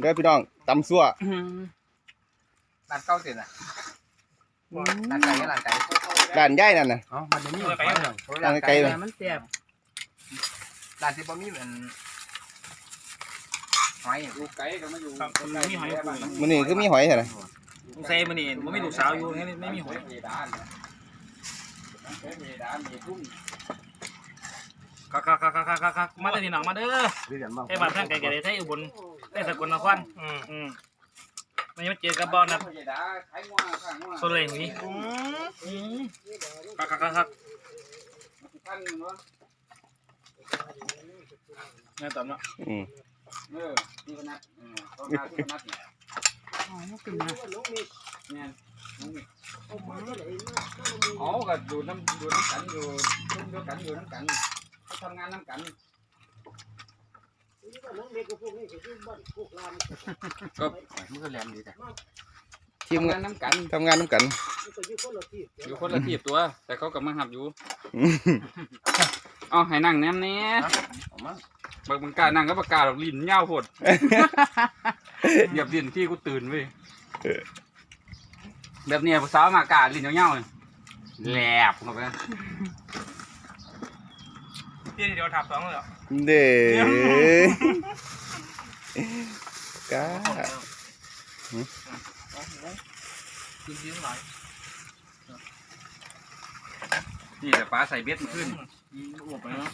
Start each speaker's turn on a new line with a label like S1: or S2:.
S1: เด้อพี่น้องตำซั่ว
S2: ร้านเก้าเสร็จอะร้านไก่ก็ร้านไก่
S1: ร้านใหญ่นั่นน่ะ
S2: อ๋อมันจะมี
S3: ไก่
S1: ร้านไก่เลย
S3: มันแซ่บ
S2: ร้านที่บ่มีเหมือนหอยลูกไก่ก็มาอยู่
S3: ครับมันมีหอยปู
S1: มื้อนี้คือมีหอยใช่ไหม
S3: ลุงเซ่มันนี่มันไม่ลูกสาวอยู่งั้นไม่มีหอย คักคักคักคักคักคักคักมาเด้อพี่น้องมาเด้อไอ้บ้านทางไกลไกลไทยอุบลไอ้สกลนครอืมอืมมันยังมาเจอกับบอลนะโซเลงนี่อืมคักคักคักคักแม่ตอบเนาะ
S1: อืม
S2: อ๋อก็อยู่น้ำอยู่น้ำกันอยู่ชุ่มเดียวกันอยู่น้ำกัน ทำงานน้ำกัน ก็มันก็แหลมดีแต่
S1: ทีม
S2: ทำ
S1: งางา
S2: นนน้ำกัน
S1: ทำงานนํกัน
S2: อยู่คนละทีบตัว แต่เขาก็มาหับอยู่เอาให้นั่งแนมแน่บางบางกล้านั่งก็ประกล้าศหรอกลิ้นเง่าโพดเหยียบลิ้นที่กูตื่นเว้ยแบบเนี้ยภาษามากล้าลิ้นเง่าๆเลยแหลบเข้าไป
S3: พี่เดี๋ยวถับสองเลย
S1: เด้กา
S3: กินดีทั้งหลาย
S2: นี่แต่ปลาใส่เบ็ดมันขึ้น
S3: อืมอวบไปเนาะ